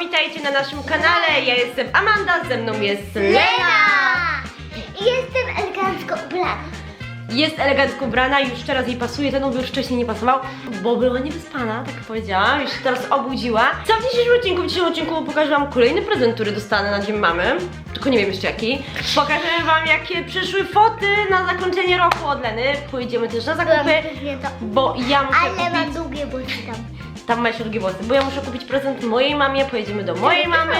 witajcie na naszym kanale. Ja jestem Amanda, ze mną jest Lena. I jestem elegancko ubrana. Jest elegancko ubrana, już teraz jej pasuje, ten już wcześniej nie pasował, bo była niewyspana, tak powiedziałam, już się teraz obudziła. Co w dzisiejszym odcinku? W dzisiejszym odcinku pokażę wam kolejny prezent, który dostanę na dzień mamy, tylko nie wiem jeszcze jaki. Pokażę wam jakie przyszły foty na zakończenie roku od Leny. Pójdziemy też na zakupy, bo ja muszę Ale mam kupić... długie włosy tam. Tam masz długie włosy, bo ja muszę kupić prezent mojej mamie, pojedziemy do mojej mamy.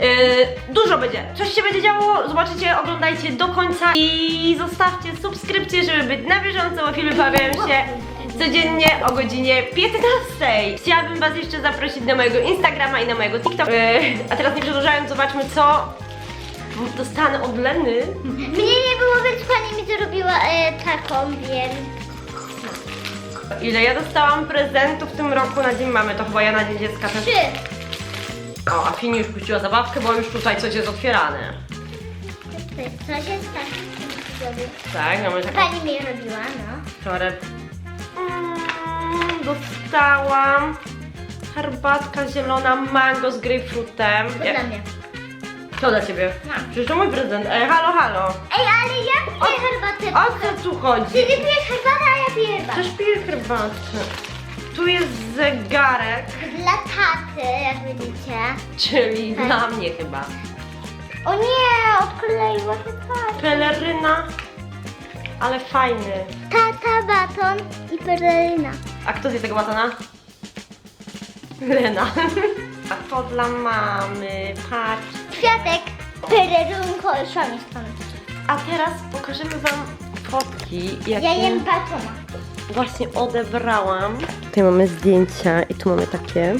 Yy, dużo będzie, coś się będzie działo, zobaczycie, oglądajcie do końca i zostawcie subskrypcję, żeby być na bieżąco, bo filmy pojawiają się codziennie o godzinie 15. Chciałabym Was jeszcze zaprosić na mojego Instagrama i na mojego TikToka. Yy, a teraz nie przedłużając, zobaczmy co dostanę od Leny. Mnie nie było, więc pani mi zrobiła e, taką, więc... Ile ja dostałam prezentów w tym roku na dzień mamy, to chyba ja na dzień dziecka też. Trzy. O, a Fini już puściła zabawkę, bo już tutaj coś jest otwierane. Co się tak zrobił? Tak, mamy taką Pani mi robiła, no. torebkę. Mm, dostałam herbatka zielona mango z grejpfrutem. To Ja- dla mnie. To dla ciebie. No. Przecież to mój prezent. Ej, halo, halo. Ej, ale ja piję herbatę. O co tu chodzi? Ty nie pijesz herbatę, a piję herbatę. Też piję. Tu jest zegarek, Dla taty, jak widzicie. czyli Tak. dla mnie chyba. O nie, odkleiła się twarz. Peleryna, ale fajny. Tata, baton i perelina. A kto zje tego batona? Lena. A to dla mamy. Patrz. Kwiatek. Perelunko, stąd. A teraz pokażemy wam fotki, jakie Ja jem batona. właśnie odebrałam. Tutaj mamy zdjęcia i tu mamy takie.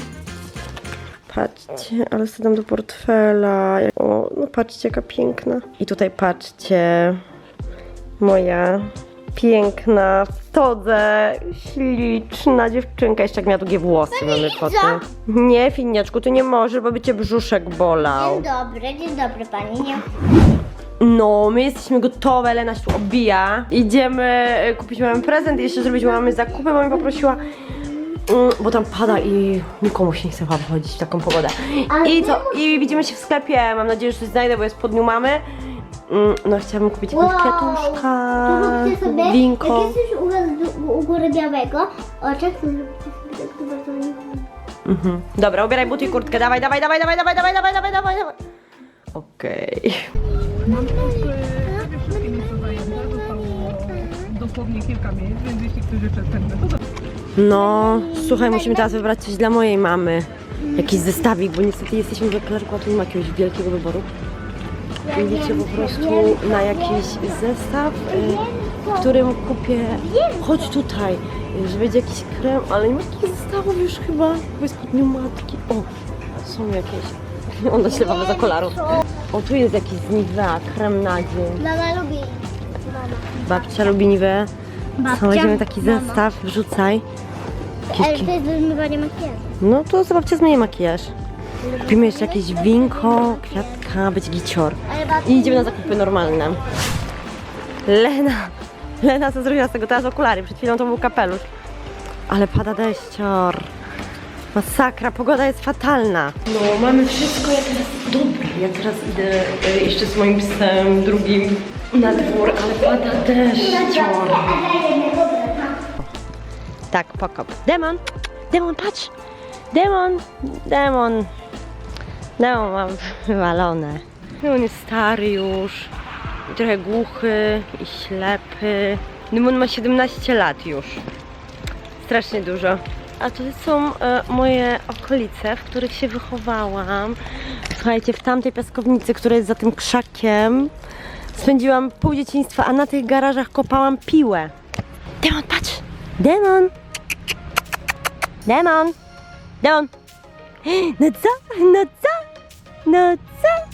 Patrzcie, ale sobie dam do portfela. O, no patrzcie, jaka piękna. I tutaj patrzcie, moja piękna, w todze, śliczna dziewczynka. Jeszcze jak miała długie włosy, mamy foty. Nie, Finiaczku, ty nie możesz, bo by cię brzuszek bolał. Dzień dobry, dzień dobry pani. Nie. No, my jesteśmy gotowe, Lena się tu obija. Idziemy e, kupić mamy prezent i jeszcze zrobić mamy zakupy, bo mi poprosiła. mm, Bo tam pada i nikomu się nie chce chyba wychodzić w taką pogodę. I co? I widzimy się w sklepie. Mam nadzieję, że coś znajdę, bo jest po dniu mamy. Mm, No, chciałabym kupić kwiatuszka, To róbcie sobie, winko. jak jesteś u, u, góry białego oczek, to zróbcie sobie tak to bardzo. Mhm. Dobra, ubieraj buty i kurtkę. Dawaj, dawaj, dawaj, dawaj, dawaj, dawaj, dawaj, dawaj, dawaj, dawaj. Okej. wszystkie miejsca zajęte, zostało dosłownie kilka miejsc, więc jeśli ktoś jeszcze chętny, to No, słuchaj, musimy teraz wybrać coś dla mojej mamy. Jakiś zestawik, bo niestety jesteśmy w eklerku, a tu nie ma jakiegoś wielkiego wyboru. Idziecie po prostu na jakiś zestaw, w którym kupię. Chodź tutaj, y, że będzie jakiś krem, ale nie ma takich zestawów już chyba. Bo jest po dniu matki. O, są jakieś. Ona się bawi za kolarów. O, tu jest jakiś z Nivea, krem na dzień. Mama lubi. Mama. Babcia lubi Nivea. Co, Babcia, weźmiemy taki mama. zestaw, wrzucaj. Ale to jest makijażu. No to zobaczcie, zmyję makijaż. Kupimy jeszcze jakieś winko, kwiatka, być gicior. Babcia I idziemy na zakupy normalne. Lena, Lena co zrobiła z tego teraz okulary, przed chwilą to był kapelusz. Ale pada deszcior. Masakra, pogoda jest fatalna. No, mamy wszystko jak jest dobre. Ja teraz idę e, jeszcze z moim psem drugim na dwór, ale pada deszcior. Tak, pokop. Demon! Demon, patrz! Demon! Demon! Demon mam wywalone. Demon jest stary już. I trochę głuchy i ślepy. Demon ma 17 lat już. Strasznie dużo. A to są e, moje okolice, w których się wychowałam. Słuchajcie, w tamtej piaskownicy, która jest za tym krzakiem, spędziłam pół dzieciństwa, a na tych garażach kopałam piłę. Demon, patrz! Demon! Demon! Demon! No co? No co? No co?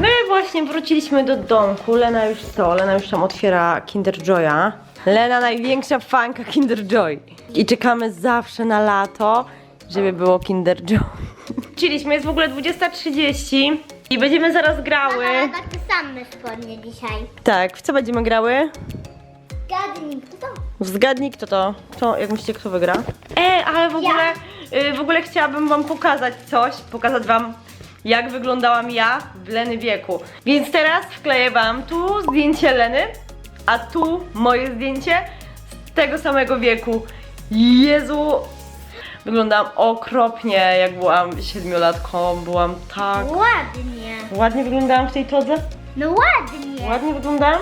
My właśnie wróciliśmy do domku. Lena już co? Lena już tam otwiera Kinder Joya. Lena największa fanka Kinder Joy. I czekamy zawsze na lato, żeby było Kinder Joy. Wróciliśmy, jest w ogóle 20.30 i będziemy zaraz grały. Mama ma takie same spodnie dzisiaj. Tak, w co będziemy grały? Gadnij, kto to? Zgadnij kto to. Kto, jak myślicie, kto wygra? E, ale w ogóle, y, w ogóle chciałabym wam pokazać coś, pokazać wam jak wyglądałam ja w Leny wieku. Więc teraz wkleję wam tu zdjęcie Leny, a tu moje zdjęcie z tego samego wieku. Jezu! Wyglądałam okropnie, jak byłam siedmiolatką. Byłam tak... Ładnie. Ładnie wyglądałam w tej todze? No ładnie. Ładnie wyglądałam?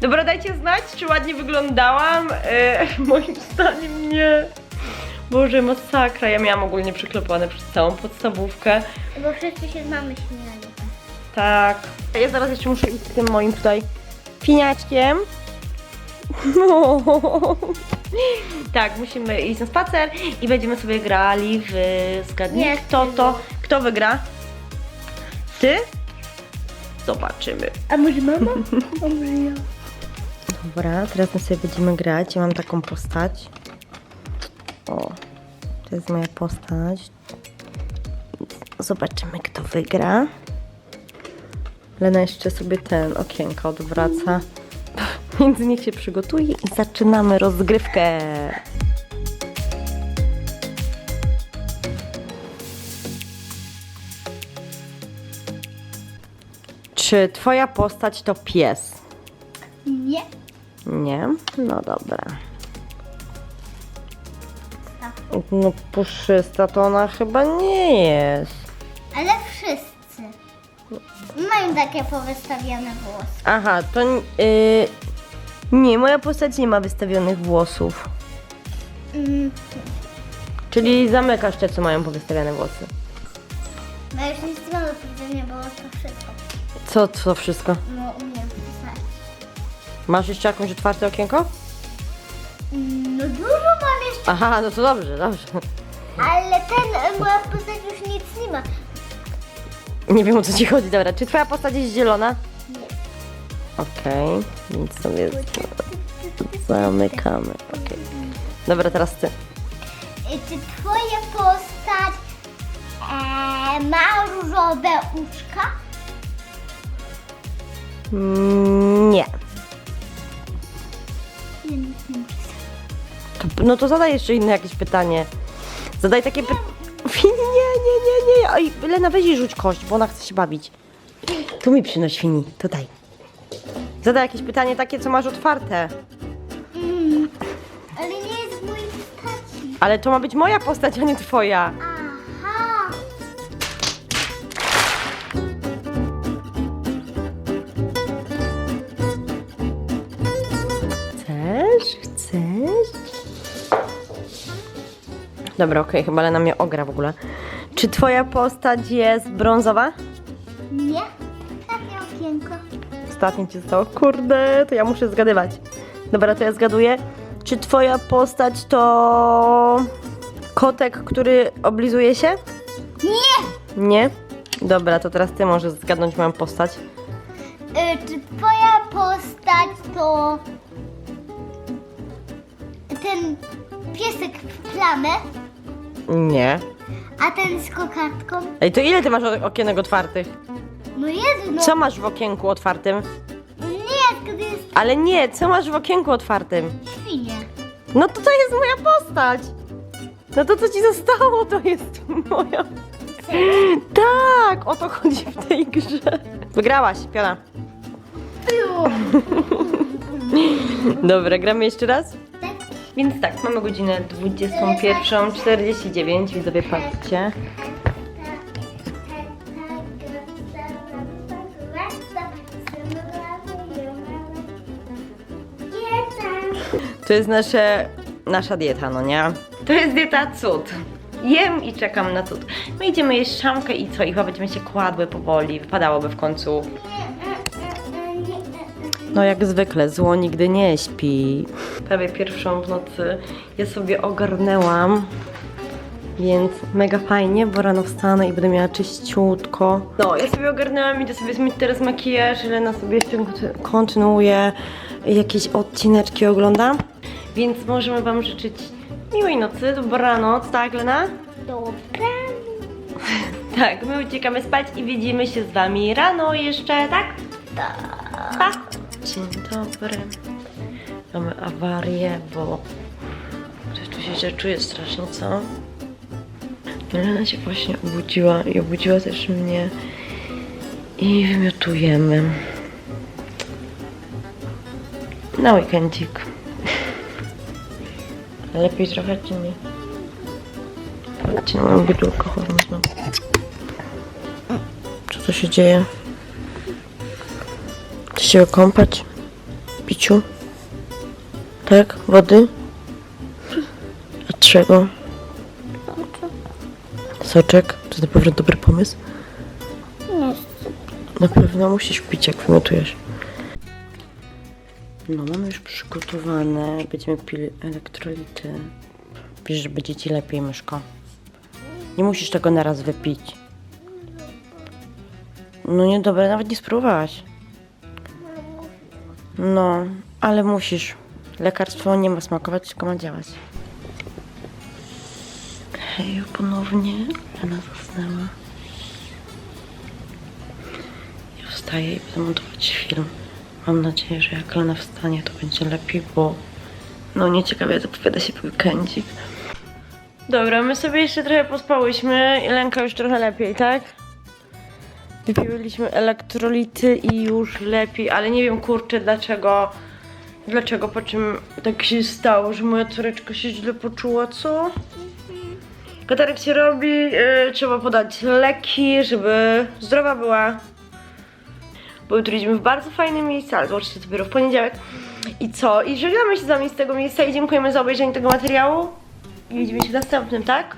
Dobra, dajcie znać, czy ładnie wyglądałam. E, moim zdaniem nie. Boże, masakra. Ja miałam ogólnie przyklepane przez całą podstawówkę. Bo wszyscy się z mamy śmiali. Tak. Ja zaraz jeszcze muszę iść z tym moim tutaj piniaczkiem. No. Tak, musimy iść na spacer i będziemy sobie grali w zgadnij Nie, kto to. Kto wygra? Ty? Zobaczymy. A może mama? A może ja? Dobra, teraz my sobie będziemy grać. Ja mam taką postać. O, to jest moja postać. Zobaczymy, kto wygra. Lena jeszcze sobie ten okienko odwraca. Więc niech się przygotuje i zaczynamy rozgrywkę. Czy twoja postać to pies? Nie. Nie? No dobra. No puszysta to ona chyba nie jest. Ale wszyscy. Mają takie powystawiane włosy. Aha, to y, nie, moja postać nie ma wystawionych włosów. Mm, Czyli zamykasz te, co mają powystawiane włosy. no już nic nie ma do powiedzenia, bo to wszystko. Co to wszystko? No umiem pisać. Masz jeszcze jakąś otwarte okienko? Mm, No dużo mam jeszcze, Aha, no to dobrze, dobrze. ale ten, e, moja postać już nic nie ma. Nie wiem o co ci chodzi, dobra. Czy twoja postać jest zielona? Okej, więc sobie zamykamy. Okej. Dobra, teraz ty. Czy twoja postać e, ma różowe uszka? Mm, Nie. Nie, nic nie muszę. To- No to zadaj jeszcze inne jakieś pytanie. Zadaj takie pytanie. Nie, nie, nie, nie. Oj, Lena, weź i rzuć kość, bo ona chce się bawić. Tu mi przynoś Fini, tutaj. Zadaj jakieś pytanie takie, co masz otwarte. Mm, ale nie jest w mojej postaci. Ale to ma być moja postać, a nie twoja. Aha. Chcesz? Chcesz? Dobra, okej, chyba Lena mnie ogra w ogóle. Czy twoja postać jest brązowa? Nie. Ostatnie ci zostało. Kurde, to ja muszę zgadywać. Dobra, to ja zgaduję. Czy twoja postać to kotek, który oblizuje się? Nie. Nie? Dobra, to teraz ty możesz zgadnąć moją postać. Y, czy twoja postać to ten piesek w plamę, Nie. a ten z kokardką? Ej, to ile ty masz o- okienek otwartych? No Jezu, no Co masz w okienku otwartym? nie, kiedy jest Ale nie, co masz w okienku otwartym? świnie. No to to jest moja postać. No to co ci zostało, to jest moja... Tak, o to chodzi w tej grze. Wygrałaś, piona. Dobra, gramy jeszcze raz? Tak? Więc tak, mamy godzinę 21.49, widzowie patrzcie. To jest nasze, nasza dieta, no nie? To jest dieta cud. Jem i czekam na cud. My idziemy jeść szamkę i co? I chyba będziemy się kładły powoli, wypadałoby w końcu. No jak zwykle, zło nigdy nie śpi. Prawie pierwszą w nocy ja sobie ogarnęłam, więc mega fajnie, bo rano wstanę i będę miała czyściutko. No, ja sobie ogarnęłam, idę sobie zmyć teraz makijaż, Lena sobie jeszcze konty- kontynuuje jakieś odcineczki ogląda. Więc możemy Wam życzyć miłej nocy, dobranoc, tak Lena? Dobra. Tak, my uciekamy spać i widzimy się z Wami rano jeszcze, tak? Pa! Dzień dobry. Mamy awarię, bo ktoś tu się źle czuje strasznie, co? Elena się właśnie obudziła i obudziła też mnie i wymiotujemy na weekendzik. Lepiej trochę czy nie? Patrzcie na moją znowu. Co to się dzieje? Chcesz się kąpać? Piciu? Tak? Wody? A czego? Soczek? To na pewno dobry pomysł? Nie. Na pewno musisz pić, jak wymiotujesz. No, mamy już przygotowane. Będziemy pili elektrolity. Wiesz, że będzie ci lepiej, myszko. Nie musisz tego naraz wypić. No niedobre, nawet nie spróbowałaś. No, ale musisz. Lekarstwo nie ma smakować, tylko ma działać. Hej, ponownie. Lena zasnęła. Ja wstaję i będę montować film. Mam nadzieję, że jak Lena wstanie, to będzie lepiej, bo no nieciekawie zapowiada się weekendzik. Dobra, my sobie jeszcze trochę pospałyśmy i Lenka już trochę lepiej, tak? Wypiłyliśmy elektrolity i już lepiej, ale nie wiem kurczę dlaczego, dlaczego, po czym tak się stało, że moja córeczka się źle poczuła, co? Katarek się robi, yy, trzeba podać leki, żeby zdrowa była. Bo jutro idziemy w bardzo fajne miejsce, ale zobaczcie dopiero w poniedziałek. I co? I żegnamy się z wami z tego miejsca i dziękujemy za obejrzenie tego materiału. I widzimy się w następnym, tak?